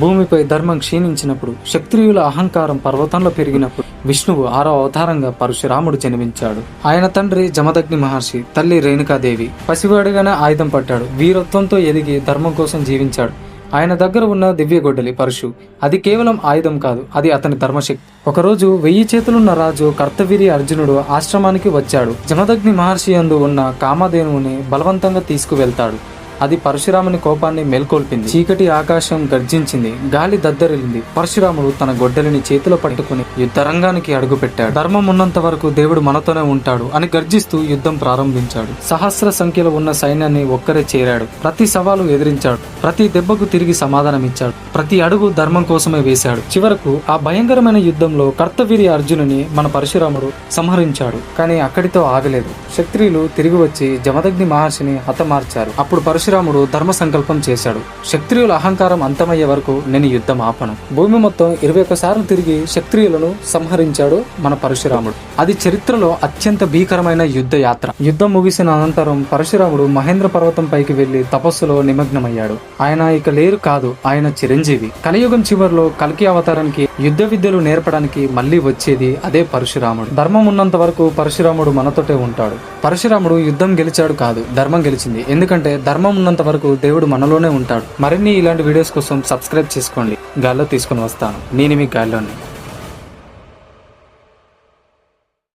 భూమిపై ధర్మం క్షీణించినప్పుడు క్షత్రియుల అహంకారం పర్వతంలో పెరిగినప్పుడు విష్ణువు ఆరో అవతారంగా పరశురాముడు జన్మించాడు. ఆయన తండ్రి జమదగ్ని మహర్షి తల్లి రేణుకాదేవి. పసివాడిగానే ఆయుధం పట్టాడు. వీరత్వంతో ఎదిగి ధర్మం కోసం జీవించాడు. ఆయన దగ్గర ఉన్న దివ్య గొడ్డలి పరశు అది కేవలం ఆయుధం కాదు అది అతని ధర్మశక్తి. ఒకరోజు వెయ్యి చేతులున్న రాజు కర్తవీరి అర్జునుడు ఆశ్రమానికి వచ్చాడు. జమదగ్ని మహర్షి యందు ఉన్న కామధేనువుని బలవంతంగా తీసుకువెళ్తాడు. అది పరశురాముని కోపాన్ని మేల్కొల్పింది. చీకటి ఆకాశం గర్జించింది. గాలి దద్దరిల్లింది. పరశురాముడు తన గొడ్డలిని చేతిలో పట్టుకుని యుద్ధ రంగానికి అడుగుపెట్టాడు. ధర్మం ఉన్నంత వరకు దేవుడు మనతోనే ఉంటాడు అని గర్జిస్తూ యుద్ధం ప్రారంభించాడు. సహస్ర సంఖ్యలో ఉన్న సైన్యాన్ని ఒక్కరే చేరాడు. ప్రతి సవాలు ఎదిరించాడు. ప్రతి దెబ్బకు తిరిగి సమాధానమిచ్చాడు. ప్రతి అడుగు ధర్మం కోసమే వేశాడు. చివరకు ఆ భయంకరమైన యుద్ధంలో కర్తవీరి అర్జునుని మన పరశురాముడు సంహరించాడు. కానీ అక్కడితో ఆగలేదు. క్షత్రియులు తిరిగి వచ్చి జమదగ్ని మహర్షిని హతమార్చారు. అప్పుడు పరశురాముడు ధర్మ సంకల్పం చేశాడు. క్షత్రియుల అహంకారం అంతమయ్యే వరకు నేను యుద్ధం ఆపను. భూమి మొత్తం ఇరవై ఒక్కసార్లు తిరిగి క్షత్రియులను సంహరించాడు మన పరశురాముడు. అది చరిత్రలో అత్యంత భీకరమైన యుద్ధ యాత్ర యుద్ధం ముగిసిన అనంతరం పరశురాముడు మహేంద్ర పర్వతం పైకి వెళ్ళి తపస్సులో నిమగ్నమయ్యాడు. ఆయన ఇక లేరు కాదు ఆయన చిరంజీవి. కలియుగం చివరిలో కల్కి అవతారానికి యుద్ధ విద్యలు నేర్పడానికి మళ్ళీ వచ్చేది అదే పరశురాముడు. ధర్మం ఉన్నంత వరకు పరశురాముడు మనతోటే ఉంటాడు. పరశురాముడు యుద్ధం గెలిచాడు కాదు ధర్మం గెలిచింది. ఎందుకంటే ధర్మం ఉన్నంత వరకు దేవుడు మనలోనే ఉంటాడు. మరిన్ని ఇలాంటి వీడియోస్ కోసం సబ్స్క్రైబ్ చేసుకోండి. గాల్లో తీసుకుని వస్తాను. నేను మీ గాల్లోనే.